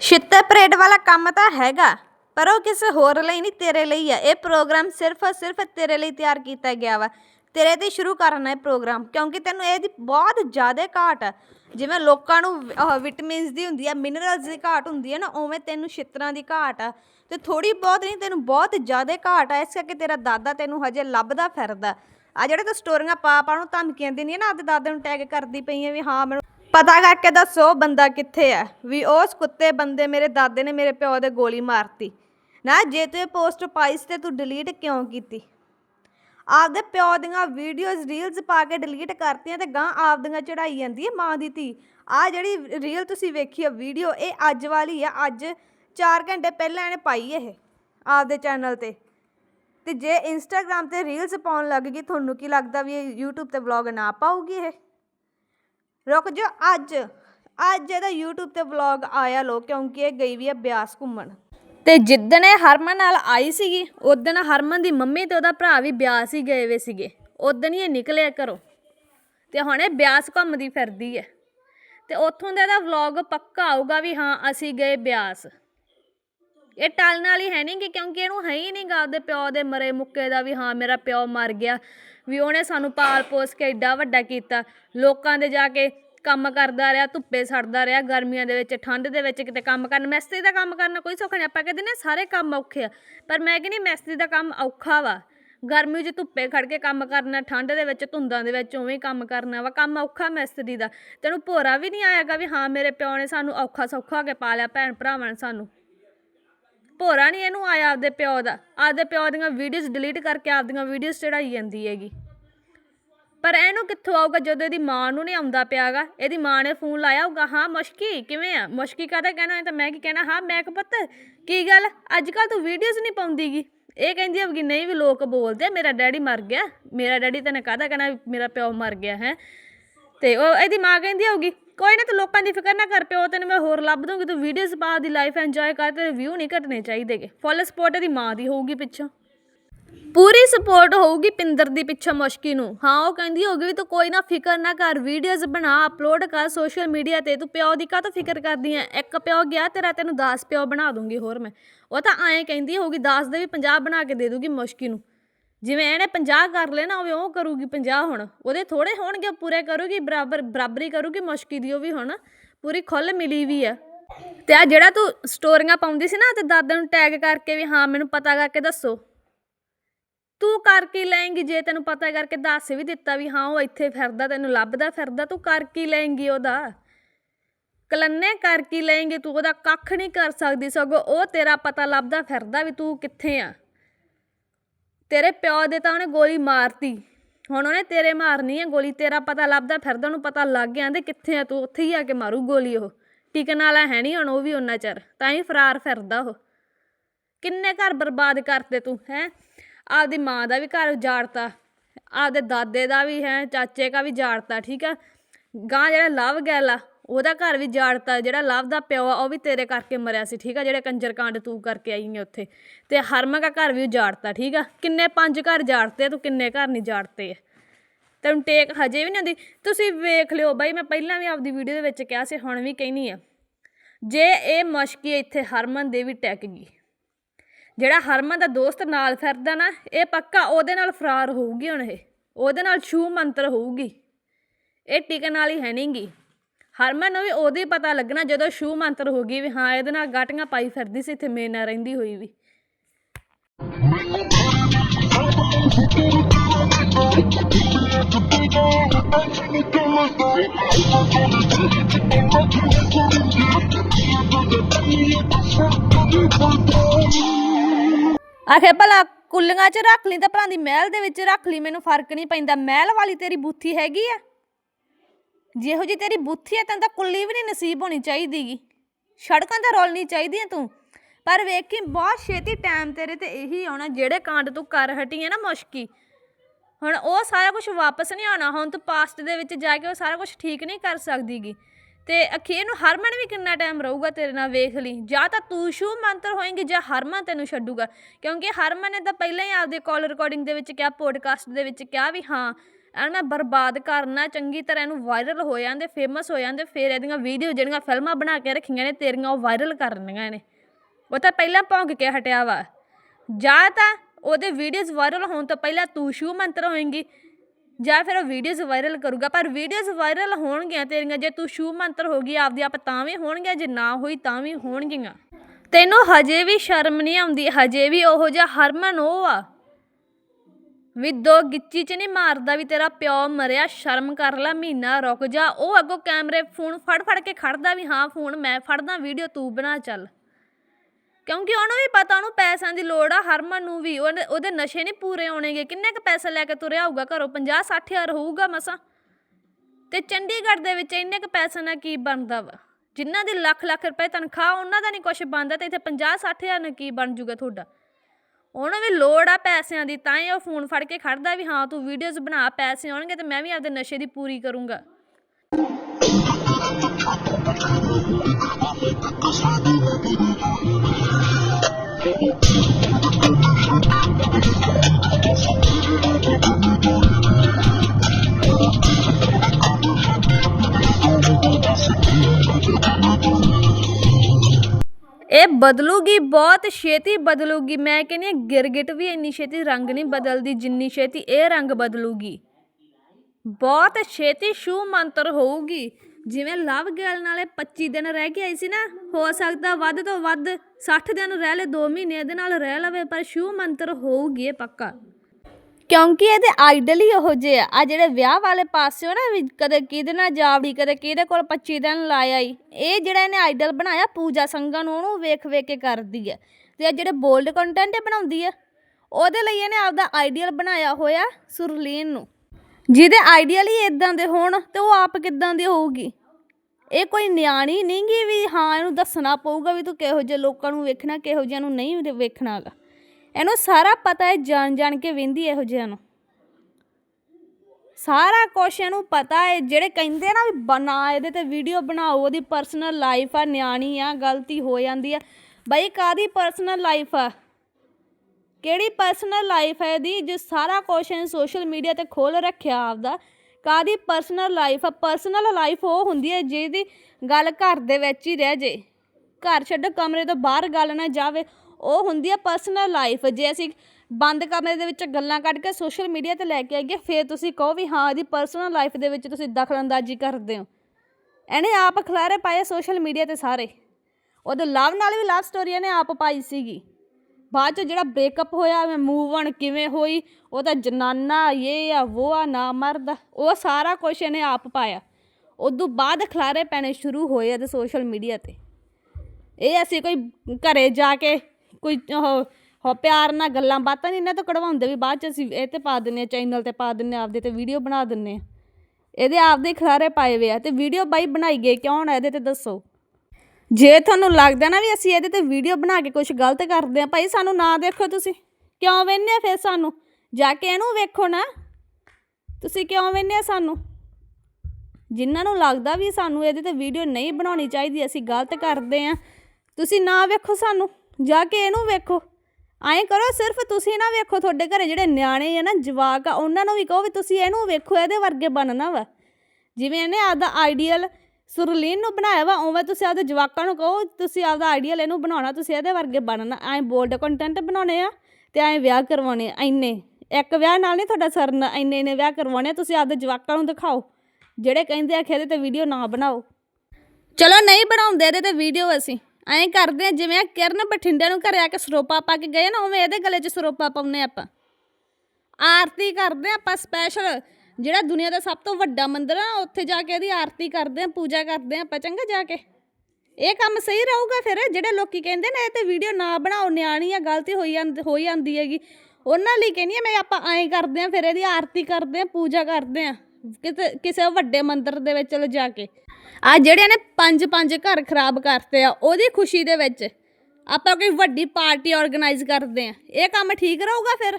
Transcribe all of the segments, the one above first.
ਛਿੱਤਰ ਪਰੇਡ ਵਾਲਾ ਕੰਮ ਤਾਂ ਹੈਗਾ, ਪਰ ਉਹ ਕਿਸੇ ਹੋਰ ਲਈ ਨਹੀਂ, ਤੇਰੇ ਲਈ ਆ। ਇਹ ਪ੍ਰੋਗਰਾਮ ਸਿਰਫ ਸਿਰਫ ਤੇਰੇ ਲਈ ਤਿਆਰ ਕੀਤਾ ਗਿਆ ਵਾ। ਤੇਰੇ ਤੇ ਸ਼ੁਰੂ ਕਰਨਾ ਹੈ ਪ੍ਰੋਗਰਾਮ, ਕਿਉਂਕਿ ਤੈਨੂੰ ਇਹਦੀ ਬਹੁਤ ਜ਼ਿਆਦਾ ਘਾਟ ਆ। ਜਿਵੇਂ ਲੋਕਾਂ ਨੂੰ ਵਿਟਾਮਿਨਸ ਦੀ ਹੁੰਦੀ ਆ ਮਿਨਰਲਸ ਦੀ ਘਾਟ ਹੁੰਦੀ ਹੈ ਨਾ, ਉਵੇਂ ਤੈਨੂੰ ਛਿੱਤਰਾਂ ਦੀ ਘਾਟ ਆ। ਤੇ ਥੋੜੀ ਬਹੁਤ ਨਹੀਂ, ਤੈਨੂੰ ਬਹੁਤ ਜ਼ਿਆਦਾ ਘਾਟ ਆ, ਇਸ ਕਰਕੇ ਤੇਰਾ ਦਾਦਾ ਤੈਨੂੰ ਹਜੇ ਲੱਭਦਾ ਫਿਰਦਾ। ਆ ਜਿਹੜੇ ਤੂੰ ਸਟੋਰੀਆਂ ਪਾ ਪਾ ਨੂੰ ਧਮਕੀਆਂ ਦਿੰਦੀ ਨਾ, ਆਪਦੇ ਦਾਦੇ ਨੂੰ ਟੈਗ ਕਰਦੀ ਪਈ ਆ ਵੀ ਹਾਂ, ਮੈਨੂੰ ਪਤਾ ਕਰਕੇ ਦੱਸੋ ਬੰਦਾ ਕਿੱਥੇ ਆ, ਵੀ ਉਸ ਕੁੱਤੇ ਬੰਦੇ ਮੇਰੇ ਦਾਦੇ ਨੇ ਮੇਰੇ ਪਿਓ ਦੇ ਗੋਲੀ ਮਾਰਤੀ। ਨਾ, ਜੇ ਤੂੰ ਇਹ ਪੋਸਟ ਪਾਈ ਸੀ ਤੇ ਤੂੰ ਡਿਲੀਟ ਕਿਉਂ ਕੀਤੀ? ਆਪਦੇ ਪਿਓ ਦੀਆਂ ਵੀਡੀਓਜ਼ ਰੀਲਸ ਪਾ ਕੇ ਡਿਲੀਟ ਕਰਤੀਆਂ ਤੇ ਗਾਂ ਆਪਦੀਆਂ ਚੜਾਈ ਜਾਂਦੀ ਹੈ ਮਾਂ ਦੀ ਧੀ। ਆ ਜਿਹੜੀ ਰੀਲ ਤੁਸੀਂ ਵੇਖੀ ਆ ਵੀਡੀਓ ਇਹ ਅੱਜ ਵਾਲੀ ਆ, ਅੱਜ 4 ਘੰਟੇ ਪਹਿਲਾਂ ਇਹਨੇ ਪਾਈ ਇਹ, ਆਪਦੇ ਚੈਨਲ ਤੇ। ਤੇ ਜੇ ਇੰਸਟਾਗ੍ਰam ਤੇ ਰੀਲਸ ਪਾਉਣ ਲੱਗ ਗਈ, ਤੁਹਾਨੂੰ ਕੀ ਲੱਗਦਾ ਵੀ ਇਹ YouTube ਤੇ ਵਲੌਗ ਨਾ ਪਾਊਗੀ ਇਹ? ਰੁਕ ਜਾ ਅੱਜ ਅੱਜ ਇਹਦਾ YouTube ਤੇ ਵਲੌਗ ਆਇਆ ਲੋ ਕਿਉਂਕਿ ਇਹ ਗਈ ਵੀ ਆ ਬਿਆਸ ਘੁੰਮਣ। ਤੇ ਜਿੱਦਣ ਇਹ ਹਰਮਨ ਨਾਲ ਆਈ ਸੀਗੀ ਉਦਣ ਹਰਮਨ ਦੀ ਮੰਮੀ ਤੇ ਉਹਦਾ ਭਰਾ ਵੀ ਬਿਆਸ ਹੀ ਗਏ ਵੇ ਸੀਗੇ। ਉਦਣ ਹੀ ਇਹ ਨਿਕਲਿਆ ਘਰੋਂ। ਤੇ ਹੁਣ ਇਹ ਬਿਆਸ ਘੁੰਮਦੀ ਫਿਰਦੀ ਹੈ। ਤੇ ਉੱਥੋਂ ਦਾ ਇਹਦਾ ਵਲੌਗ ਪੱਕਾ ਆਊਗਾ ਵੀ ਹਾਂ, ਅਸੀਂ ਗਏ ਬਿਆਸ। ਇਹ ਟਲਣ ਵਾਲੀ ਹੈ ਨਹੀਂ ਕਿ ਕਿਉਂਕਿ ਇਹਨੂੰ ਹੈ ਹੀ ਨਹੀਂ ਗਾ ਉਹਦੇ ਪਿਓ ਦੇ ਮਰੇ ਮੁੱਕੇ ਦਾ ਵੀ ਹਾਂ, ਮੇਰਾ ਪਿਓ ਮਰ ਗਿਆ। ਵੀ ਉਹਨੇ ਸਾਨੂੰ ਪਾਲ ਪੋਸ ਕੇ ਐਡਾ ਵੱਡਾ ਕੀਤਾ। ਲੋਕਾਂ ਦੇ ਜਾ ਕੇ ਕੰਮ ਕਰਦਾ ਰਿਹਾ, ਧੁੱਪੇ ਸੜਦਾ ਰਿਹਾ, ਗਰਮੀਆਂ ਦੇ ਵਿੱਚ, ਠੰਡ ਦੇ ਵਿੱਚ ਕਿਤੇ ਕੰਮ ਕਰਨ। ਮਿਸਤਰੀ ਦਾ ਕੰਮ ਕਰਨਾ ਕੋਈ ਸੌਖਾ ਨਹੀਂ ਆਪਾਂ ਕਹਿੰਦੇ ਨੇ ਸਾਰੇ ਕੰਮ ਔਖੇ ਆ। ਪਰ ਮੈਂ ਕਹਿੰਦੀ ਮਿਸਤਰੀ ਦਾ ਕੰਮ ਔਖਾ ਵਾ। ਗਰਮੀ 'ਚ ਧੁੱਪੇ ਖੜ ਕੇ ਕੰਮ ਕਰਨਾ, ਠੰਡ ਦੇ ਵਿੱਚ, ਧੁੰਦਾਂ ਦੇ ਵਿੱਚ ਉਵੇਂ ਕੰਮ ਕਰਨਾ ਵਾ। ਕੰਮ ਔਖਾ ਮਿਸਤਰੀ ਦਾ। ਤੈਨੂੰ ਭੋਰਾ ਵੀ ਨਹੀਂ ਆਏਗਾ ਵੀ ਹਾਂ, ਮੇਰੇ ਪਿਓ ਨੇ ਸਾਨੂੰ ਔਖਾ ਸੌਖਾ ਕੇ ਪਾਲਿਆ, ਭੈਣ ਭਰਾਵਾਂ ਨੇ ਸਾਨੂੰ। ਭੋਰਾ ਨਹੀਂ ਇਹਨੂੰ ਆਇਆ ਆਪਦੇ ਪਿਓ ਦਾ। ਆਪਦੇ ਪਿਓ ਦੀਆਂ ਵੀਡੀਓਜ਼ ਡਿਲੀਟ ਕਰਕੇ ਆਪਦੀਆਂ ਵੀਡੀਓਜ਼ ਚੜਾਈ ਜਾਂਦੀ ਹੈਗੀ। ਪਰ ਇਹਨੂੰ ਕਿੱਥੋਂ ਆਊਗਾ ਜਦੋਂ ਇਹਦੀ ਮਾਂ ਨੂੰ ਨਹੀਂ ਆਉਂਦਾ ਪਿਆਗਾ? ਇਹਦੀ ਮਾਂ ਨੇ ਫੋਨ ਲਾਇਆ ਹੋਊਗਾ, ਹਾਂ ਮੁਸ਼ਕੀ, ਕਿਵੇਂ ਆ? ਮੁਸ਼ਕੀ ਕਾਹਦਾ ਕਹਿਣਾ? ਹੈ ਤਾਂ ਮੈਂ ਕੀ ਕਹਿਣਾ? ਹਾਂ ਮੈਂ ਕਿ ਪੁੱਤ, ਕੀ ਗੱਲ? ਅੱਜ ਕੱਲ ਤੂੰ ਵੀਡੀਓਜ਼ ਨਹੀਂ ਪਾਉਂਦੀਗੀ? ਇਹ ਕਹਿੰਦੀ ਹੋਊਗੀ ਨਹੀਂ ਵੀ ਲੋਕ ਬੋਲਦੇ ਮੇਰਾ ਡੈਡੀ ਮਰ ਗਿਆ। ਮੇਰਾ ਡੈਡੀ ਤੈਨੂੰ ਕਾਹਦਾ ਕਹਿਣਾ ਮੇਰਾ ਪਿਓ ਮਰ ਗਿਆ, ਹੈ? ਤੇ ਉਹ ਇਹਦੀ ਮਾਂ ਕਹਿੰਦੀ ਹੋਊਗੀ ਕੋਈ ਨਾ ਤੂੰ ਲੋਕਾਂ ਦੀ ਫਿਕਰ ਨਾ ਕਰ ਪਿਓ, ਤੈਨੂੰ ਮੈਂ ਹੋਰ ਲੱਭ ਦੂੰਗੀ ਤੂੰ ਵੀਡੀਓਜ਼ ਪਾ ਦੀ ਲਾਈਫ ਇੰਜੋਏ ਕਰ ਤੇ ਵਿਊ ਨਹੀਂ ਘਟਨੇ ਚਾਹੀਦੇਗੇ। ਫੁੱਲ ਸਪੋਰਟ ਇਹਦੀ ਮਾਂ ਦੀ ਹੋਊਗੀ ਪਿੱਛੋਂ। ਪੂਰੀ ਸਪੋਰਟ ਹੋਊਗੀ ਪਿੰਦਰ ਦੀ ਪਿੱਛੇ ਮੁਸ਼ਕੀ ਨੂੰ। ਹਾਂ, ਉਹ ਕਹਿੰਦੀ ਹੋਊਗੀ ਵੀ ਤੂੰ ਕੋਈ ਨਾ ਫਿਕਰ ਨਾ ਕਰ ਵੀਡੀਓਜ਼ ਬਣਾ ਅਪਲੋਡ ਕਰ ਸੋਸ਼ਲ ਮੀਡੀਆ ਤੇ ਤੂੰ ਪਿਓ ਦੀ ਕਾਹਤੋਂ ਫਿਕਰ ਕਰਦੀ ਐ? ਇੱਕ ਪਿਓ ਗਿਆ ਤੇਰਾ, ਤੈਨੂੰ 10 ਪਿਓ ਬਣਾ ਦੂੰਗੀ ਹੋਰ ਮੈਂ। ਉਹ ਤਾਂ ਐਂ ਕਹਿੰਦੀ ਹੋਊਗੀ 10 ਦੇ ਵੀ 50 ਬਣਾ ਕੇ ਦੇ ਦੂਗੀ ਮੁਸ਼ਕੀ ਨੂੰ। ਜਿਵੇਂ ਇਹਨੇ 50 ਕਰ ਲਏ ਨਾ ਉਹ ਉਹ ਕਰੂਗੀ 50 ਹੁਣ। ਉਹਦੇ ਥੋੜੇ ਹੋਣਗੇ, ਉਹ ਪੂਰੇ ਕਰੂਗੀ, ਬਰਾਬਰ, ਬਰਾਬਰੀ ਕਰੂਗੀ, ਮੁਸ਼ਕੀ ਦੀ ਉਹ ਵੀ ਹੁਣ। ਪੂਰੀ ਖੁੱਲ ਮਿਲੀ ਵੀ ਆ। ਤੇ ਆ ਜਿਹੜਾ ਤੂੰ ਸਟੋਰੀਆਂ ਪਾਉਂਦੀ ਸੀ ਨਾ, ਤੇ ਦਾਦਾ ਨੂੰ ਟੈਗ ਕਰਕੇ ਵੀ, ਹਾਂ, ਮੈਨੂੰ ਪਤਾ ਕਰਕੇ ਦੱਸੋ। ਤੂੰ ਕਰ ਕੀ ਲਏਂਗੀ, ਜੇ ਤੈਨੂੰ ਪਤਾ ਕਰਕੇ ਦੱਸ ਵੀ ਦਿੱਤਾ ਵੀ, ਹਾਂ, ਉਹ ਇੱਥੇ ਫਿਰਦਾ, ਤੈਨੂੰ ਲੱਭਦਾ ਫਿਰਦਾ, ਤੂੰ ਕਰ ਕੀ ਲਏਂਗੀ ਉਹਦਾ? ਕਲੰਨੇ ਕਰ ਕੀ ਲਏਂਗੀ ਤੂੰ, ਉਹਦਾ ਕੱਖ ਨਹੀਂ ਕਰ ਸਕਦੀ ਸਗੋਂ, ਉਹ ਤੇਰਾ ਪਤਾ ਲੱਭਦਾ ਫਿਰਦਾ ਵੀ ਤੂੰ ਕਿੱਥੇ ਆ। ਤੇਰੇ ਪਿਓ ਦੇ ਤਾਂ ਉਹਨੇ ਗੋਲੀ ਮਾਰਤੀ। ਹੁਣ ਉਹਨੇ ਤੇਰੇ ਮਾਰਨੀ ਹੈ ਗੋਲੀ, ਤੇਰਾ ਪਤਾ ਲੱਭਦਾ ਫਿਰਦਾ ਉਹਨੂੰ ਪਤਾ ਲੱਗ ਗਿਆ ਤੇ ਕਿੱਥੇ ਆ, ਤੂੰ ਉੱਥੇ ਹੀ ਆ ਕੇ ਮਾਰੂ ਗੋਲੀ ਉਹ। ਟਿਕਣ ਵਾਲਾ ਹੈ ਨਹੀਂ ਹੁਣ, ਉਹ ਵੀ ਉਹਨਾਂ ਚਿਰ, ਤਾਂ ਹੀ ਫਰਾਰ ਫਿਰਦਾ ਉਹ। ਕਿੰਨੇ ਘਰ ਬਰਬਾਦ ਕਰਤੇ ਤੂੰ, ਹੈ? ਆਪਦੀ ਮਾਂ ਦਾ ਵੀ ਘਰ ਉਜਾੜਤਾ, ਆਪਦੇ ਦਾਦੇ ਦਾ ਵੀ, ਹੈ? ਚਾਚੇ ਦਾ ਵੀ ਜਾੜਤਾ ਠੀਕ ਆ? ਗਾਂ ਜਿਹੜਾ ਲਵ ਗੈਲ ਆ ਉਹਦਾ ਘਰ ਵੀ ਜਾੜਤਾ, ਜਿਹੜਾ ਲਵ ਦਾ ਪਿਓ ਆ, ਉਹ ਵੀ ਤੇਰੇ ਕਰਕੇ ਮਰਿਆ ਸੀ, ਠੀਕ ਆ? ਜਿਹੜੇ ਕੰਜਰ ਕਾਂਡ ਤੂੰ ਕਰਕੇ ਆਈ ਹੈ ਉੱਥੇ। ਤੇ ਹਰਮਨ ਦਾ ਘਰ ਵੀ ਉਜਾੜਤਾ ਠੀਕ ਆ? ਕਿੰਨੇ ਪੰਜ ਘਰ ਜਾੜਤੇ ਤੂੰ ਕਿੰਨੇ ਘਰ ਨਹੀਂ ਜਾੜਤੇ ਤੈਨੂੰ ਟੇਕ ਹਜੇ ਵੀ ਨਹੀਂ ਆਉਂਦੀ। ਤੁਸੀਂ ਵੇਖ ਲਿਓ ਬਾਈ, ਮੈਂ ਪਹਿਲਾਂ ਵੀ ਆਪਦੀ ਵੀਡੀਓ ਦੇ ਵਿੱਚ ਕਿਹਾ ਸੀ, ਹੁਣ ਵੀ ਕਹਿਨੀ ਆ। ਜੇ ਇਹ ਮੁਸ਼ਕੀ ਇੱਥੇ ਹਰਮਨ ਦੇ ਵੀ ਟੈਕ ਗਈ, ਜਿਹੜਾ ਹਰਮਨ ਦਾ ਦੋਸਤ ਨਾਲ ਫਿਰਦਾ ਨਾ, ਇਹ ਪੱਕਾ ਉਹਦੇ ਨਾਲ ਫਰਾਰ ਹੋਊਗੀ ਹੁਣ ਇਹ। ਉਹਦੇ ਨਾਲ ਛੂ ਮੰਤਰ ਹੋਊਗੀ। ਇਹ ਟਿਕਣ ਵਾਲੀ ਹੈ ਨਹੀਂਗੀ ਹਰਮਨ ਨੂੰ ਵੀ ਉਹਦੇ ਪਤਾ ਲੱਗਣਾ ਜਦੋਂ ਛੂ ਮੰਤਰ ਹੋ ਗਈ ਵੀ ਹਾਂ, ਇਹਦੇ ਨਾਲ ਗਾਟੀਆਂ ਪਾਈ ਫਿਰਦੀ ਸੀ ਇੱਥੇ, ਮੇਰੇ ਨਾਲ ਰਹਿੰਦੀ ਹੋਈ ਵੀ। ਆਖੇ ਭਲਾ ਕੁੱਲੀਆਂ 'ਚ ਰੱਖ ਲਈ ਤਾਂ ਭਰਾਂ ਦੀ ਮਹਿਲ ਦੇ ਵਿੱਚ ਰੱਖ ਲਈ, ਮੈਨੂੰ ਫ਼ਰਕ ਨਹੀਂ ਪੈਂਦਾ। ਮਹਿਲ ਵਾਲੀ ਤੇਰੀ ਬੂਥੀ ਹੈਗੀ ਆ? ਜਿਹੋ ਜੀ ਤੇਰੀ ਬੁੱਥੀ ਹੈ, ਤੈਨੂੰ ਤਾਂ ਕੁੱਲੀ ਵੀ ਨਹੀਂ ਨਸੀਬ ਹੋਣੀ ਚਾਹੀਦੀਗੀ। ਸੜਕਾਂ ਤੇ ਰੋਲਣੀ ਚਾਹੀਦੀ ਹੈ ਤੂੰ। ਪਰ ਵੇਖੀ, ਬਹੁਤ ਛੇਤੀ ਟਾਈਮ ਤੇਰੇ ਤੇ ਇਹੀ ਆਉਣਾ, ਜਿਹੜੇ ਕਾਂਡ ਤੂੰ ਕਰ ਹਟੀ ਹੈ ਨਾ ਮੁਸ਼ਕੀ। ਹੁਣ ਉਹ ਸਾਰਾ ਕੁਝ ਵਾਪਸ ਨਹੀਂ ਆਉਣਾ, ਹੁਣ ਤੂੰ ਪਾਸਟ ਦੇ ਵਿੱਚ ਜਾ ਕੇ ਉਹ ਸਾਰਾ ਕੁਝ ਠੀਕ ਨਹੀਂ ਕਰ ਸਕਦੀਗੀ। ਤੇ ਅਖੀਰ ਨੂੰ ਹਰਮਨ ਵੀ ਕਿੰਨਾ ਟਾਈਮ ਰਹੂਗਾ ਤੇਰੇ ਨਾਲ ਵੇਖ ਲਈ। ਜਾਂ ਤਾਂ ਤੂੰ ਸ਼ੂ ਮੰਤਰ ਹੋਏਂਗੀ, ਜਾਂ ਹਰਮਨ ਤੈਨੂੰ ਛੱਡੂਗਾ। ਕਿਉਂਕਿ ਹਰਮਨ ਨੇ ਤਾਂ ਪਹਿਲਾਂ ਹੀ ਆਪਦੇ ਕਾਲ ਰਿਕਾਰਡਿੰਗ ਦੇ ਵਿੱਚ ਕਿਹਾ ਪੋਡਕਾਸਟ ਦੇ ਵਿੱਚ ਕਿਹਾ ਵੀ ਹਾਂ ਇਹਨੂੰ ਬਰਬਾਦ ਕਰਨਾ, ਚੰਗੀ ਤਰ੍ਹਾਂ ਇਹਨੂੰ ਵਾਇਰਲ ਹੋ ਜਾਂਦੇ ਫੇਮਸ ਹੋ ਜਾਂਦੇ, ਫਿਰ ਇਹਦੀਆਂ ਵੀਡੀਓ ਜਿਹੜੀਆਂ ਫਿਲਮਾਂ ਬਣਾ ਕੇ ਰੱਖੀਆਂ ਨੇ, ਤੇਰੀਆਂ ਉਹ ਵਾਇਰਲ ਕਰਨੀਆਂ ਨੇ। ਉਹ ਤਾਂ ਪਹਿਲਾਂ ਭੌਂਕ ਕੇ ਹਟਿਆ ਵਾ। ਜਾਂ ਤਾਂ ਉਹਦੇ ਵੀਡੀਓਜ਼ ਵਾਇਰਲ ਹੋਣ ਤੋਂ ਪਹਿਲਾਂ ਤੂੰ ਸ਼ੂ ਮੰਤਰ ਹੋਏਂਗੀ, ਜਾਂ ਫਿਰ ਉਹ ਵੀਡੀਓਜ਼ ਵਾਇਰਲ ਕਰੂਗਾ। ਪਰ ਵੀਡੀਓਜ਼ ਵਾਇਰਲ ਹੋਣਗੀਆਂ ਤੇਰੀਆਂ, ਜੇ ਤੂੰ ਸ਼ੂ ਮੰਤਰ ਹੋ ਗਈ, ਆਪਦੀ ਆਪ ਤਾਂ ਵੀ ਹੋਣਗੀਆਂ, ਜੇ ਨਾ ਹੋਈ ਤਾਂ ਵੀ ਹੋਣਗੀਆਂ। ਤੈਨੂੰ ਹਜੇ ਵੀ ਸ਼ਰਮ ਨਹੀਂ ਆਉਂਦੀ, ਹਜੇ ਵੀ ਉਹੋ ਜਿਹਾ ਹਰਮਨ ਉਹ ਆ। ਵੀ ਦੋ ਗਿੱਚੀ ਚ ਨਹੀਂ ਮਾਰਦਾ ਵੀ ਤੇਰਾ ਪਿਓ ਮਰਿਆ, ਸ਼ਰਮ ਕਰ ਲੈ, ਮਹੀਨਾ ਰੁਕ ਜਾ। ਉਹ ਅੱਗੋਂ ਕੈਮਰੇ ਫੋਨ ਫੜ ਫੜ ਕੇ ਖੜਦਾ ਵੀ, ਹਾਂ, ਫੋਨ ਮੈਂ ਫੜਦਾ, ਵੀਡੀਓ ਤੂੰ ਬਣਾ, ਚੱਲ। ਕਿਉਂਕਿ ਉਹਨੂੰ ਵੀ ਪਤਾ, ਉਹਨੂੰ ਪੈਸਿਆਂ ਦੀ ਲੋੜ ਆ, ਹਰਮਨ ਨੂੰ ਵੀ। ਉਹਨੇ, ਉਹਦੇ ਨਸ਼ੇ ਨਹੀਂ ਪੂਰੇ ਹੋਣਗੇ। ਕਿੰਨੇ ਕ ਪੈਸੇ ਲੈ ਕੇ ਤੁਰਿਆ ਹੋਊਗਾ ਘਰੋਂ? 50 60 ਹਜ਼ਾਰ ਹੋਊਗਾ ਮਸਾਂ। ਤੇ ਚੰਡੀਗੜ੍ਹ ਦੇ ਵਿੱਚ ਇੰਨੇ ਕ ਪੈਸੇ ਨਾਲ ਕੀ ਬਣਦਾ ਵਾ? ਜਿਨ੍ਹਾਂ ਦੀ ਲੱਖ ਲੱਖ ਰੁਪਏ ਤਨਖਾਹ, ਉਹਨਾਂ ਦਾ ਨਹੀਂ ਕੁਝ ਬਣਦਾ ਤੇ ਇੱਥੇ 50 60 ਹਜ਼ਾਰ ਨਾਲ ਕੀ ਬਣ ਜੂਗਾ ਤੁਹਾਡਾ? ਉਹਨਾਂ ਵੀ ਲੋੜ ਆ ਪੈਸਿਆਂ ਦੀ, ਤਾਂ ਹੀ ਉਹ ਫੋਨ ਫੜ ਕੇ ਖੜਦਾ ਵੀ ਹਾਂ ਤੂੰ ਵੀਡੀਓਜ਼ ਬਣਾ, ਪੈਸੇ ਆਉਣਗੇ ਤੇ ਮੈਂ ਵੀ ਆਪਦੇ ਨਸ਼ੇ ਦੀ ਪੂਰੀ ਕਰੂੰਗਾ। ਇਹ ਬਦਲੂਗੀ, ਬਹੁਤ ਛੇਤੀ ਬਦਲੂਗੀ। ਮੈਂ ਕਹਿੰਦੀ ਹਾਂ, ਗਿਰਗਿਟ ਵੀ ਇੰਨੀ ਛੇਤੀ ਰੰਗ ਨਹੀਂ ਬਦਲਦੀ, ਜਿੰਨੀ ਛੇਤੀ ਇਹ ਰੰਗ ਬਦਲੂਗੀ। ਬਹੁਤ ਛੇਤੀ ਸ਼ੂ ਮੰਤਰ ਹੋਊਗੀ। ਜਿਵੇਂ ਲਵ ਗੈਲ ਨਾਲੇ 25 ਦਿਨ ਰਹਿ ਕੇ ਆਈ ਸੀ ਨਾ, ਹੋ ਸਕਦਾ ਵੱਧ ਤੋਂ ਵੱਧ 60 ਦਿਨ ਰਹਿ ਲੈ 2 ਮਹੀਨੇ ਇਹਦੇ ਨਾਲ ਰਹਿ ਲਵੇ, ਪਰ ਸ਼ੂ ਮੰਤਰ ਹੋਊਗੀ ਇਹ ਪੱਕਾ। ਕਿਉਂਕਿ ਇਹਦੇ ਆਈਡਲ ਹੀ ਉਹੋ ਜਿਹੇ ਆ। ਆ ਜਿਹੜੇ ਵਿਆਹ ਵਾਲੇ ਪਾਸਿਓ ਨਾ ਵੀ ਕਦੇ ਕਿਹਦੇ ਨਾਲ ਜਾਵੜੀ, ਕਦੇ ਕਿਹਦੇ ਕੋਲ 25 ਦਿਨ ਲਾਇਆ ਹੀ ਇਹ ਜਿਹੜਾ ਇਹਨੇ ਆਈਡਲ ਬਣਾਇਆ, ਪੂਜਾ ਸੰਘਾ ਨੂੰ ਉਹਨੂੰ ਵੇਖ ਵੇਖ ਕੇ ਕਰਦੀ ਹੈ ਤੇ ਇਹ ਜਿਹੜੇ ਬੋਲਡ ਕੰਟੈਂਟ ਬਣਾਉਂਦੀ ਹੈ ਉਹਦੇ ਲਈ ਇਹਨੇ ਆਪਦਾ ਆਈਡੀਅਲ ਬਣਾਇਆ ਹੋਇਆ ਸੁਰਲੀਨ ਨੂੰ। ਜਿਹਦੇ ਆਈਡੀਅਲ ਹੀ ਇਦਾਂ ਦੇ ਹੋਣ ਤੇ ਉਹ ਆਪ ਕਿੱਦਾਂ ਦੀ ਹੋਊਗੀ? ਇਹ ਕੋਈ ਨਿਆਣੀ ਨਹੀਂਗੀ ਵੀ ਹਾਂ, ਇਹਨੂੰ ਦੱਸਣਾ ਪਊਗਾ ਵੀ ਤੂੰ ਕਿਹੋ ਜਿਹੇ ਲੋਕਾਂ ਨੂੰ ਵੇਖਣਾ, ਕਿਹੋ ਜਿਹਿਆਂ ਨੂੰ ਨਹੀਂ ਵੇਖਣਾਗਾ ਇਹਨੂੰ ਸਾਰਾ ਪਤਾ ਹੈ, ਜਾਣ ਜਾਣ ਕੇ ਵਿੰਦੀ ਇਹੋ ਜਿਹਾ ਨੂੰ। ਸਾਰਾ ਕੁਛ ਇਹਨੂੰ ਪਤਾ ਹੈ, ਜਿਹੜੇ ਕਹਿੰਦੇ ਨਾ ਵੀ ਬਣਾ, ਇਹਦੇ ਤੇ ਵੀਡੀਓ ਬਣਾਓ, ਉਹਦੀ ਪਰਸਨਲ ਲਾਈਫ ਆ, ਨਿਆਣੀ ਆ, ਗਲਤੀ ਹੋ ਜਾਂਦੀ ਆ। ਬਈ ਕਾਦੀ ਪਰਸਨਲ ਲਾਈਫ ਆ? ਕਿਹੜੀ ਪਰਸਨਲ ਲਾਈਫ ਹੈ ਇਹਦੀ, ਜੋ ਸਾਰਾ ਕੁਛ ਇਹਨੇ ਸੋਸ਼ਲ ਮੀਡੀਆ ਤੇ ਖੋਲ ਰੱਖਿਆ ਆਪਦਾ ਕਾਦੀ ਪਰਸਨਲ ਲਾਈਫ ਆ? ਪਰਸਨਲ ਲਾਈਫ ਉਹ ਹੁੰਦੀ ਹੈ ਜਿਹਦੀ ਗੱਲ ਘਰ ਦੇ ਵਿੱਚ ਹੀ ਰਹਿ ਜੇ। ਘਰ ਛੱਡੋ, ਕਮਰੇ ਤੋਂ ਬਾਹਰ ਗੱਲ ਨਾ ਜਾਵੇ। ਉਹ ਹੁੰਦੀ ਆ ਪਰਸਨਲ ਲਾਈਫ ਜੇ ਅਸੀਂ ਬੰਦ ਕਮਰੇ ਦੇ ਵਿੱਚ ਗੱਲਾਂ ਕੱਢ ਕੇ ਸੋਸ਼ਲ ਮੀਡੀਆ ਤੇ ਲੈ ਕੇ ਆਈਏ, ਫਿਰ ਤੁਸੀਂ ਕਹੋ ਵੀ ਹਾਂ, ਇਹਦੀ ਪਰਸਨਲ ਲਾਈਫ ਦੇ ਵਿੱਚ ਤੁਸੀਂ ਦਖਲਅੰਦਾਜ਼ੀ ਕਰਦੇ ਹੋ। ਇਹਨੇ ਆਪ ਖਲਾਰੇ ਪਾਏ ਸੋਸ਼ਲ ਮੀਡੀਆ ਤੇ ਸਾਰੇ। ਉਹਦੇ ਲਵ ਨਾਲ ਵੀ ਲਵ ਸਟੋਰੀ ਇਹਨੇ ਆਪ ਪਾਈ ਸੀਗੀ। ਬਾਅਦ ਚ ਜਿਹੜਾ ਬ੍ਰੇਕਅਪ ਹੋਇਆ ਮੈਂ ਮੂਵ ਔਨ ਕਿਵੇਂ ਹੋਈ, ਉਹ ਤਾਂ ਜਨਾਨਾ, ਇਹ ਆ, ਉਹ ਆ, ਨਾ ਮਰਦ, ਉਹ ਸਾਰਾ ਕੁਝ ਇਹਨੇ ਆਪ ਪਾਇਆ। ਉਦੋਂ ਬਾਅਦ ਖਲਾਰੇ ਪੈਣੇ ਸ਼ੁਰੂ ਹੋਏ ਤੇ ਸੋਸ਼ਲ ਮੀਡੀਆ ਤੇ। ਇਹ ਅਸੀਂ ਕੋਈ ਘਰੇ ਜਾ ਕੇ ਕੋਈ ਉਹ ਹੋ ਪਿਆਰ ਨਾਲ ਗੱਲਾਂ ਬਾਤਾਂ ਨਹੀਂ, ਇਹਨਾਂ ਤੋਂ ਕਢਵਾਉਂਦੇ ਵੀ ਬਾਅਦ ਚ ਅਸੀਂ ਇਹ ਤੇ ਪਾ ਦਿੰਦੇ ਹਾਂ ਚੈਨਲ ਤੇ ਪਾ ਦਿੰਦੇ ਆ ਆਪਦੇ ਤੇ ਵੀਡੀਓ ਬਣਾ ਦਿੰਦੇ ਹਾਂ। ਇਹਦੇ ਆਪਦੇ ਖਿਲਾਰੇ ਪਾਏ ਵੇ ਆ ਅਤੇ ਵੀਡੀਓ ਬਾਈ ਬਣਾਈ ਗਏ, ਕਿਉਂ ਨਾ ਇਹਦੇ ਤੇ ਦੱਸੋ। ਜੇ ਤੁਹਾਨੂੰ ਲੱਗਦਾ ਨਾ ਵੀ ਅਸੀਂ ਇਹਦੇ ਤੇ ਵੀਡੀਓ ਬਣਾ ਕੇ ਕੁਝ ਗਲਤ ਕਰਦੇ ਹਾਂ, ਭਾਈ ਸਾਨੂੰ ਨਾ ਦੇਖੋ ਤੁਸੀਂ, ਕਿਉਂ ਵੇਖਦੇ ਆ ਫਿਰ ਸਾਨੂੰ? ਜਾ ਕੇ ਇਹਨੂੰ ਵੇਖੋ ਨਾ। ਤੁਸੀਂ ਕਿਉਂ ਵੇਖਦੇ ਸਾਨੂੰ? ਜਿਨ੍ਹਾਂ ਨੂੰ ਲੱਗਦਾ ਵੀ ਸਾਨੂੰ ਇਹਦੇ ਤੇ ਵੀਡੀਓ ਨਹੀਂ ਬਣਾਉਣੀ ਚਾਹੀਦੀ, ਅਸੀਂ ਗਲਤ ਕਰਦੇ ਆ ਤੁਸੀਂ ਨਾ ਵੇਖੋ ਸਾਨੂੰ। ਜਾ ਕੇ ਇਹਨੂੰ ਵੇਖੋ। ਐਂ ਕਰੋ, ਸਿਰਫ ਤੁਸੀਂ ਨਾ ਵੇਖੋ ਤੁਹਾਡੇ ਘਰੇ ਜਿਹੜੇ ਨਿਆਣੇ ਆ ਨਾ, ਜਵਾਕ ਆ, ਉਹਨਾਂ ਨੂੰ ਵੀ ਕਹੋ ਵੀ ਤੁਸੀਂ ਇਹਨੂੰ ਵੇਖੋ, ਇਹਦੇ ਵਰਗੇ ਬਣਨਾ ਵਾ। ਜਿਵੇਂ ਇਹਨੇ ਆਪਦਾ ਆਈਡੀਅਲ ਸੁਰਲੀਨ ਨੂੰ ਬਣਾਇਆ ਵਾ, ਉਵੇਂ ਤੁਸੀਂ ਆਪਦੇ ਜਵਾਕਾਂ ਨੂੰ ਕਹੋ, ਤੁਸੀਂ ਆਪਦਾ ਆਈਡੀਅਲ ਇਹਨੂੰ ਬਣਾਉਣਾ, ਤੁਸੀਂ ਇਹਦੇ ਵਰਗੇ ਬਣਨਾ। ਐਂ ਬੋਲਡ ਕੰਟੈਂਟ ਬਣਾਉਣੇ ਆ ਤੇ ਐਂ ਵਿਆਹ ਕਰਵਾਉਣੇ ਆ, ਇੰਨੇ। ਇੱਕ ਵਿਆਹ ਨਾਲ ਨਹੀਂ ਤੁਹਾਡਾ ਸਰਨਾ ਇੰਨੇ ਇੰਨੇ ਵਿਆਹ ਕਰਵਾਉਣੇ ਆ, ਤੁਸੀਂ ਆਪਦੇ ਜਵਾਕਾਂ ਨੂੰ ਦਿਖਾਓ, ਜਿਹੜੇ ਕਹਿੰਦੇ ਆ ਕਿ ਇਹਦੇ ਤੇ ਵੀਡੀਓ ਨਾ ਬਣਾਓ। ਚਲੋ, ਨਹੀਂ ਬਣਾਉਂਦੇ ਇਹਦੇ ਤੇ ਵੀਡੀਓ ਅਸੀਂ। ਐਂ ਕਰਦੇ ਆ, ਜਿਵੇਂ ਆ ਕਿਰਨ ਬਠਿੰਡੇ ਨੂੰ ਘਰੇ ਆ ਕੇ ਸਰੋਪਾ ਪਾ ਕੇ ਗਏ ਨਾ, ਉਵੇਂ ਇਹਦੇ ਗਲੇ 'ਚ ਸਰੋਪਾ ਪਾਉਂਦੇ ਆਪਾਂ। ਆਰਤੀ ਕਰਦੇ ਆ ਆਪਾਂ ਸਪੈਸ਼ਲ ਜਿਹੜਾ ਦੁਨੀਆ ਦਾ ਸਭ ਤੋਂ ਵੱਡਾ ਮੰਦਿਰ ਆ, ਉੱਥੇ ਜਾ ਕੇ ਇਹਦੀ ਆਰਤੀ ਕਰਦੇ ਆ, ਪੂਜਾ ਕਰਦੇ ਆ ਆਪਾਂ, ਚੰਗਾ ਜਾ ਕੇ। ਇਹ ਕੰਮ ਸਹੀ ਰਹੂਗਾ ਫਿਰ? ਜਿਹੜੇ ਲੋਕੀ ਕਹਿੰਦੇ ਨੇ ਇਹ ਤੇ ਵੀਡੀਓ ਨਾ ਬਣਾਓ, ਨਿਆਣੀ ਆ, ਗਲਤੀ ਹੋਈ ਜਾਂਦੀ ਹੋਈ ਜਾਂਦੀ ਹੈਗੀ। ਉਹਨਾਂ ਲਈ ਕਹਿੰਦੀ ਆ, ਮੈਂ ਆਪਾਂ ਐਂ ਕਰਦੇ ਆ, ਫਿਰ ਇਹਦੀ ਆਰਤੀ ਕਰਦੇ ਆ, ਪੂਜਾ ਕਰਦੇ ਆ, ਕਿਤੇ, ਕਿਸੇ ਵੱਡੇ ਮੰਦਿਰ ਦੇ ਵਿੱਚ ਜਾ ਕੇ। ਆ ਜਿਹੜਿਆਂ ਨੇ ਪੰਜ ਪੰਜ ਘਰ ਖਰਾਬ ਕਰਤੇ ਆ, ਉਹਦੀ ਖੁਸ਼ੀ ਦੇ ਵਿੱਚ ਆਪਾਂ ਕੋਈ ਵੱਡੀ ਪਾਰਟੀ ਆਰਗੇਨਾਈਜ਼ ਕਰਦੇ ਆ। ਇਹ ਕੰਮ ਠੀਕ ਰਹੂਗਾ ਫਿਰ?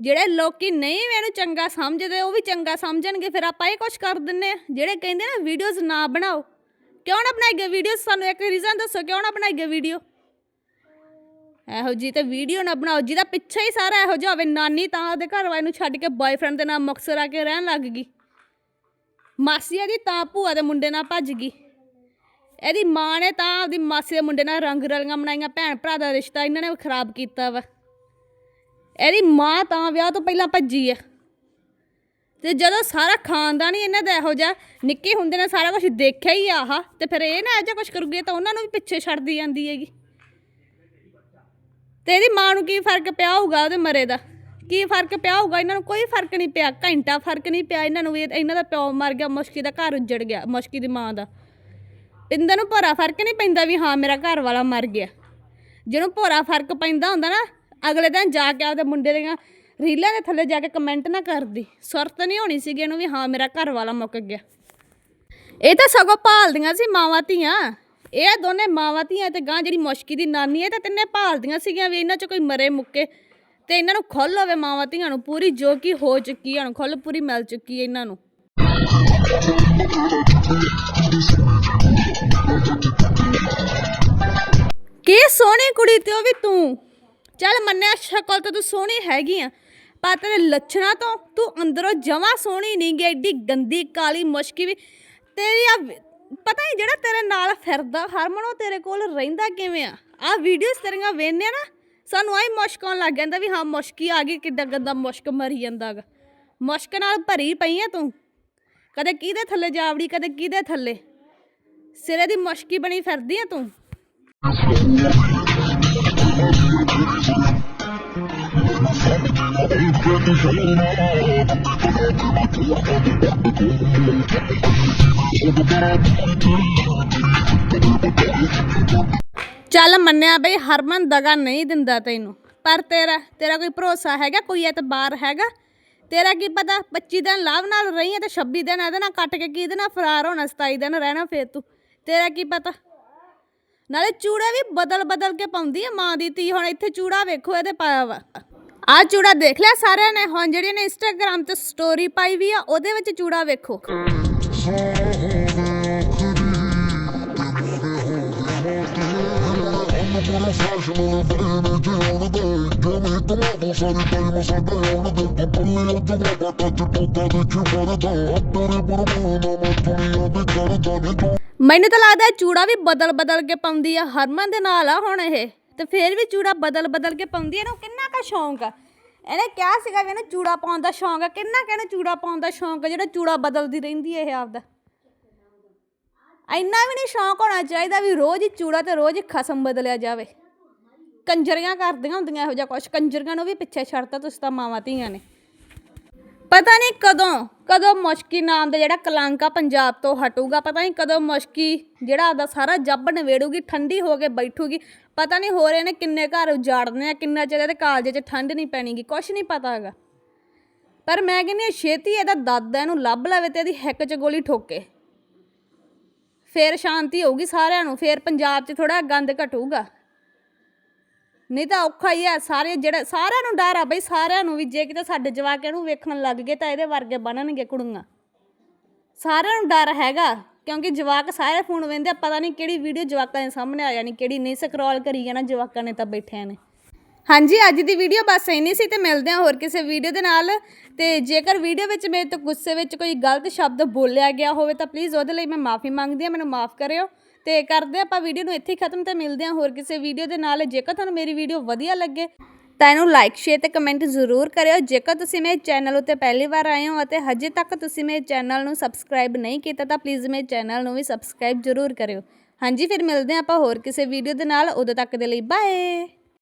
ਜਿਹੜੇ ਲੋਕੀ ਨਹੀਂ ਮੈਨੂੰ ਚੰਗਾ ਸਮਝਦੇ, ਉਹ ਵੀ ਚੰਗਾ ਸਮਝਣਗੇ, ਫਿਰ ਆਪਾਂ ਇਹ ਕੁਝ ਕਰ ਦਿੰਨੇ ਆ। ਜਿਹੜੇ ਕਹਿੰਦੇ ਨਾ ਵੀਡੀਓਜ਼ ਨਾ ਬਣਾਓ। ਕਿਉਂ ਨਾ ਬਣਾਈਏ ਵੀਡੀਓ ਸਾਨੂੰ ਇੱਕ ਰੀਜ਼ਨ ਦੱਸੋ, ਕਿਉਂ ਨਾ ਬਣਾਈਏ ਵੀਡੀਓ ਇਹੋ ਜੀ ਤੇ ਵੀਡੀਓ ਨਾ ਬਣਾਓ, ਜਿਹਦਾ ਪਿੱਛੇ ਹੀ ਸਾਰਾ ਇਹੋ ਜਿਹਾ ਹੋਵੇ। ਨਾਨੀ ਤਾਂ ਉਹਦੇ ਘਰ ਵਾਲੇ ਨੂੰ ਛੱਡ ਕੇ ਬॉयਫ੍ਰੈਂਡ ਦੇ ਨਾਲ ਮੁਕਤਸਰ ਆ ਕੇ ਰਹਿਣ ਲੱਗ ਗਈ। ਮਾਸੀ ਇਹਦੀ ਤਾਂ ਭੂਆ ਦੇ ਮੁੰਡੇ ਨਾਲ ਭੱਜ ਗਈ। ਇਹਦੀ ਮਾਂ ਨੇ ਤਾਂ ਉਹਦੀ ਮਾਸੀ ਦੇ ਮੁੰਡੇ ਨਾਲ ਰੰਗ ਰਲੀਆਂ ਬਣਾਈਆਂ, ਭੈਣ ਭਰਾ ਦਾ ਰਿਸ਼ਤਾ ਇਹਨਾਂ ਨੇ ਖਰਾਬ ਕੀਤਾ ਵਾ। ਇਹਦੀ ਮਾਂ ਤਾਂ ਵਿਆਹ ਤੋਂ ਪਹਿਲਾਂ ਭੱਜੀ ਆ। ਤੇ ਜਦੋਂ ਸਾਰਾ ਖਾਨਦਾਨ ਹੀ ਇਹਨਾਂ ਦਾ ਇਹੋ ਜਿਹਾ, ਨਿੱਕੇ ਹੁੰਦੇ ਨੇ ਸਾਰਾ ਕੁਝ ਦੇਖਿਆ ਹੀ ਆਹ, ਤੇ ਫਿਰ ਇਹ ਨਾ ਇਹੋ ਜਿਹਾ ਕੁਝ ਕਰੂਗੇ ਤਾਂ ਉਹਨਾਂ ਨੂੰ ਵੀ ਪਿੱਛੇ ਛੱਡਦੀ ਜਾਂਦੀ ਹੈਗੀ। ਤੇ ਇਹਦੀ ਮਾਂ ਨੂੰ ਕੀ ਫ਼ਰਕ ਪਿਆ ਹੋਊਗਾ ਉਹਦੇ ਮਰੇ ਦਾ? ਕੀ ਫ਼ਰਕ ਪਿਆ ਹੋਊਗਾ? ਇਹਨਾਂ ਨੂੰ ਕੋਈ ਫ਼ਰਕ ਨਹੀਂ ਪਿਆ, ਘੰਟਾ ਫ਼ਰਕ ਨਹੀਂ ਪਿਆ ਇਹਨਾਂ ਨੂੰ ਵੀ, ਇਹਨਾਂ ਦਾ ਪਿਓ ਮਰ ਗਿਆ, ਮੁਸ਼ਕੀ ਦਾ ਘਰ ਉੱਜੜ ਗਿਆ, ਮੁਸ਼ਕੀ ਦੀ ਮਾਂ ਦਾ। ਇਹਨਾਂ ਨੂੰ ਭੋਰਾ ਫ਼ਰਕ ਨਹੀਂ ਪੈਂਦਾ ਵੀ ਹਾਂ, ਮੇਰਾ ਘਰ ਵਾਲਾ ਮਰ ਗਿਆ। ਜਿਹਨੂੰ ਭੋਰਾ ਫ਼ਰਕ ਪੈਂਦਾ ਹੁੰਦਾ ਨਾ, ਅਗਲੇ ਦਿਨ ਜਾ ਕੇ ਆਪਦੇ ਮੁੰਡੇ ਦੀਆਂ ਰੀਲਾਂ ਦੇ ਥੱਲੇ ਜਾ ਕੇ ਕਮੈਂਟ ਨਾ ਕਰਦੀ। ਸੁਰਤ ਨਹੀਂ ਹੋਣੀ ਸੀਗੀ ਇਹਨੂੰ ਵੀ ਹਾਂ, ਮੇਰਾ ਘਰ ਵਾਲਾ ਮੁੱਕ ਗਿਆ। ਇਹ ਤਾਂ ਸਗੋਂ ਭਾਲਦੀਆਂ ਸੀ ਮਾਵਾਂ ਧੀਆਂ। ਇਹ ਦੋਨੇ ਮਾਵਾਂ ਧੀਆਂ ਤੇ ਗਾਂ ਜਿਹੜੀ ਮੁਸ਼ਕੀ ਦੀ ਨਾਨੀ ਹੈ ਤਾਂ ਤਿੰਨੇ ਭਾਲਦੀਆਂ ਸੀਗੀਆਂ ਵੀ ਇਹਨਾਂ 'ਚ ਕੋਈ ਮਰੇ ਮੁੱਕੇ। ਤੇ ਇਹਨਾਂ ਨੂੰ ਖੁੱਲ ਹੋਵੇ ਮਾਵਾਂ ਧੀਆਂ ਨੂੰ, ਪੂਰੀ ਜੋ ਕਿ ਹੋ ਚੁੱਕੀ ਹੈ ਖੁੱਲ ਪੂਰੀ ਮਿਲ ਚੁੱਕੀ ਹੈ ਇਹਨਾਂ ਨੂੰ। ਕੀ ਸੋਹਣੀ ਕੁੜੀ ਤੇ ਉਹ ਵੀ ਤੂੰ? ਚੱਲ ਮੰਨਿਆ ਸ਼ਕਲ ਤਾਂ ਤੂੰ ਸੋਹਣੀ ਹੈਗੀ ਆ, ਪਰ ਤੇਰੇ ਲੱਛਣਾਂ ਤੋਂ ਤੂੰ ਅੰਦਰੋਂ ਜਮਾ ਸੋਹਣੀ ਨਹੀਂ ਗੀ, ਐਡੀ ਗੰਦੀ, ਕਾਲੀ ਮੁਸ਼ਕੀ ਵੀ। ਤੇਰੀ ਆ ਪਤਾ ਨਹੀਂ ਜਿਹੜਾ ਤੇਰੇ ਨਾਲ ਫਿਰਦਾ, ਹਰਮਨ, ਉਹ ਤੇਰੇ ਕੋਲ ਰਹਿੰਦਾ ਕਿਵੇਂ ਆ? ਆ ਵੀਡੀਓਜ਼ ਤੇਰੀਆਂ ਵੇਖਨੇ ਆ ਨਾ ਸਾਨੂੰ ਆਈ ਮੁਸ਼ਕ ਆਉਣ ਲੱਗ ਜਾਂਦਾ ਵੀ ਹਾਂ, ਮੁਸ਼ਕੀ ਆ ਗਈ, ਕਿੱਡਾ ਗੰਦਾ ਮੁਸ਼ਕ ਮਰੀ ਜਾਂਦਾਗਾ। ਮੁਸ਼ਕ ਨਾਲ ਭਰੀ ਪਈ ਆ ਤੂੰ। ਕਦੇ ਕਿਹਦੇ ਥੱਲੇ ਜਾਵੜੀ, ਕਦੇ ਕਿਹਦੇ ਥੱਲੇ। ਸਿਰੇ ਦੀ ਮੁਸ਼ਕੀ ਬਣੀ ਫਿਰਦੀ ਆ ਤੂੰ। ਚੱਲ ਮੰਨਿਆ ਬਈ, ਹਰਮਨ ਦਗਾ ਨਹੀਂ ਦਿੰਦਾ ਤੈਨੂੰ। ਪਰ ਤੇਰਾ ਤੇਰਾ ਕੋਈ ਭਰੋਸਾ ਹੈਗਾ? ਕੋਈ ਐਤਬਾਰ ਹੈਗਾ? ਤੇਰਾ ਕੀ ਪਤਾ? 25 ਦਿਨ ਲਾਭ ਨਾਲ ਰਹੀ ਹੈ ਤੇ 26 ਦਿਨ ਇਹਦੇ ਨਾਲ ਕੱਟ ਕੇ ਕੀ ਇਹਦੇ ਨਾਲ ਫਰਾਰ ਹੋਣਾ 27 ਦਿਨ ਰਹਿਣਾ ਫੇਰ ਤੂੰ। ਤੇਰਾ ਕੀ ਪਤਾ? ਨਾਲੇ ਚੂੜਾ ਵੀ ਬਦਲ ਬਦਲ ਕੇ ਪਾਉਂਦੀ ਹੈ ਮਾਂ ਦੀ ਧੀ। ਹੁਣ ਇੱਥੇ ਚੂੜਾ ਵੇਖੋ ਇਹਦੇ ਪਾਇਆ ਵਾ। ਆ ਚੂੜਾ ਦੇਖ ਲਿਆ ਸਾਰਿਆਂ ਨੇ? ਹੁਣ ਜਿਹੜੀ ਨੇ ਇੰਸਟਾਗ੍ਰam ਤੇ ਸਟੋਰੀ ਪਾਈ ਵੀ ਆ, ਉਹਦੇ ਵਿੱਚ ਚੂੜਾ ਵੇਖੋ। ਪੂਰਾ ਫਲੈਸ਼ ਮੈਨੂੰ ਬਰੇਨ ਜਿਉਣ ਦੇ ਜਿਵੇਂ ਤਮਾਕੂ ਸਾਰੀ ਟਾਈਮ ਸਾਡੇ ਆਉਣ ਦੇ ਪੱਲੇ ਜੁਗਾ ਬਾਟਾ ਚ ਟੋਕਾ ਦੇਖੀ ਵਰਦਾ ਤੇਰੇ ਮੈਨੂੰ ਤਾਂ ਲੱਗਦਾ ਇਹ ਚੂੜਾ ਵੀ ਬਦਲ ਬਦਲ ਕੇ ਪਾਉਂਦੀ ਆ, ਹਰਮਨ ਦੇ ਨਾਲ ਆ ਹੁਣ ਇਹ। ਤੇ ਫੇਰ ਵੀ ਚੂੜਾ ਬਦਲ ਬਦਲ ਕੇ ਪਾਉਂਦੀ ਆ, ਇਹਨੂੰ ਕਿੰਨਾ ਕਾ ਸ਼ੌਂਕ ਆ? ਇਹਨੇ ਕਿਹਾ ਸੀਗਾ ਵੀ ਇਹਨੂੰ ਚੂੜਾ ਪਾਉਣ ਦਾ ਸ਼ੌਂਕ ਆ, ਕਿੰਨਾ ਕਹਿੰਦੇ ਚੂੜਾ ਪਾਉਣ ਦਾ ਸ਼ੌਂਕ ਆ, ਜਿਹੜਾ ਚੂੜਾ ਬਦਲਦੀ ਰਹਿੰਦੀ ਹੈ ਇਹ ਆਪਦਾ। ਇੰਨਾ ਵੀ ਨਹੀਂ ਸ਼ੌਂਕ ਹੋਣਾ ਚਾਹੀਦਾ ਵੀ ਰੋਜ਼ ਹੀ ਚੂੜਾ ਤੇ ਰੋਜ਼ ਹੀ ਖਸਮ ਬਦਲਿਆ ਜਾਵੇ। ਕੰਜਰੀਆਂ ਕਰਦੀਆਂ ਹੁੰਦੀਆਂ ਇਹੋ ਜਿਹਾ ਕੁਛ। ਕੰਜਰੀਆਂ ਨੂੰ ਵੀ ਪਿੱਛੇ ਛੱਡਤਾ ਤੁਸੀਂ ਤਾਂ ਮਾਵਾਂ ਧੀਆਂ ਨੇ। ਪਤਾ ਨਹੀਂ ਕਦੋਂ ਕਦੋਂ ਮੁਸ਼ਕੀ ਨਾਮ ਦਾ ਜਿਹੜਾ ਕਲੰਕ ਆ ਪੰਜਾਬ ਤੋਂ ਹਟੂਗਾ, ਪਤਾ ਨਹੀਂ ਕਦੋਂ ਮੁਸ਼ਕੀ ਜਿਹੜਾ ਆਪਦਾ ਸਾਰਾ ਜੱਬ ਨਵੇੜੂਗੀ ਠੰਡੀ ਹੋ ਕੇ ਬੈਠੂਗੀ। ਪਤਾ ਨਹੀਂ ਹੋ ਰਹੇ ਨੇ ਕਿੰਨੇ ਘਰ ਉਜਾੜਨੇ ਆ, ਕਿੰਨਾ ਚਿਰ ਇਹਦੇ ਕਾਲਜੇ 'ਚ ਠੰਡ ਨਹੀਂ ਪੈਣੀਗੀ, ਕੁਛ ਨਹੀਂ ਪਤਾ ਹੈਗਾ। ਪਰ ਮੈਂ ਕਹਿੰਦੀ ਹਾਂ, ਛੇਤੀ ਇਹਦਾ ਦਾਦਾ ਇਹਨੂੰ ਲੱਭ ਲਵੇ ਤੇ ਇਹਦੀ ਹਿੱਕ 'ਚ ਗੋਲੀ ਠੋਕੇ। ਫੇਰ ਸ਼ਾਂਤੀ ਹੋਊਗੀ ਸਾਰਿਆਂ ਨੂੰ, ਫੇਰ ਪੰਜਾਬ 'ਚ ਥੋੜਾ ਗੰਦ ਘਟੂਗਾ। ਨਹੀਂ ਤਾਂ ਔਖਾ ਹੀ ਆ, ਸਾਰੇ ਜਿਹੜਾ, ਸਾਰਿਆਂ ਨੂੰ ਡਰ ਆ ਬਈ, ਸਾਰਿਆਂ ਨੂੰ ਵੀ ਜੇ ਕਿਤੇ ਸਾਡੇ ਜਵਾਕ ਇਹਨੂੰ ਵੇਖਣ ਲੱਗ ਗਏ ਤਾਂ ਇਹਦੇ ਵਰਗੇ ਬਣਨਗੇ ਕੁੜੀਆਂ। ਸਾਰਿਆਂ ਨੂੰ ਡਰ ਹੈਗਾ, ਕਿਉਂਕਿ ਜਵਾਕ ਸਾਰੇ ਫੋਨ ਵੇਂਦੇ ਪਤਾ ਨਹੀਂ ਕਿਹੜੀ ਵੀਡੀਓ ਜਵਾਕਾਂ ਦੇ ਸਾਹਮਣੇ ਆ ਜਾਣੀ, ਕਿਹੜੀ ਨਹੀਂ ਸਕਰੋਲ ਕਰੀ ਜਾਣਾ ਜਵਾਕਾਂ ਨੇ ਤਾਂ ਬੈਠਿਆਂ ਨੇ। ਹਾਂਜੀ, ਅੱਜ ਦੀ ਵੀਡੀਓ ਬਸ ਇੰਨੀ ਸੀ ਤੇ ਮਿਲਦੇ ਹਾਂ ਹੋਰ ਕਿਸੇ ਵੀਡੀਓ ਦੇ ਨਾਲ। ਤੇ ਜੇਕਰ ਵੀਡੀਓ ਵਿੱਚ ਮੇਰੇ ਤੋਂ ਗੁੱਸੇ ਵਿੱਚ ਕੋਈ ਗਲਤ ਸ਼ਬਦ ਬੋਲਿਆ ਗਿਆ ਹੋਵੇ ਤਾਂ ਪਲੀਜ਼ ਉਹਦੇ ਲਈ ਮੈਂ ਮਾਫੀ ਮੰਗਦੀ ਹਾਂ, ਮੈਨੂੰ ਮਾਫ ਕਰਿਓ। ਤੇ ਕਰਦੇ ਹਾਂ ਆਪਾਂ ਵੀਡੀਓ ਨੂੰ ਇੱਥੇ ਖਤਮ ਤੇ ਮਿਲਦੇ ਹਾਂ ਹੋਰ ਕਿਸੇ ਵੀਡੀਓ ਦੇ ਨਾਲ। ਜੇਕਰ ਤੁਹਾਨੂੰ ਮੇਰੀ ਵੀਡੀਓ ਵਧੀਆ ਲੱਗੇ, ਤਾਂ ਇਹਨੂੰ ਲਾਈਕ ਸ਼ੇਅਰ ਤੇ ਕਮੈਂਟ ਜ਼ਰੂਰ ਕਰਿਓ। ਜੇਕਰ ਤੁਸੀਂ ਮੇਰੇ ਚੈਨਲ ਉੱਤੇ ਪਹਿਲੀ ਵਾਰ ਆਏ ਹੋ ਅਤੇ ਹਜੇ ਤੱਕ ਤੁਸੀਂ ਮੇਰੇ ਚੈਨਲ ਨੂੰ ਸਬਸਕ੍ਰਾਈਬ ਨਹੀਂ ਕੀਤਾ, ਤਾਂ ਪਲੀਜ਼ ਮੇਰੇ ਚੈਨਲ ਨੂੰ ਵੀ ਸਬਸਕ੍ਰਾਈਬ ਜ਼ਰੂਰ ਕਰਿਓ। ਹਾਂਜੀ, ਫਿਰ ਮਿਲਦੇ ਹਾਂ ਆਪਾਂ ਹੋਰ ਕਿਸੇ ਵੀਡੀਓ ਦੇ ਨਾਲ। ਉਦੋਂ ਤੱਕ ਦੇ ਲਈ ਬਾਏ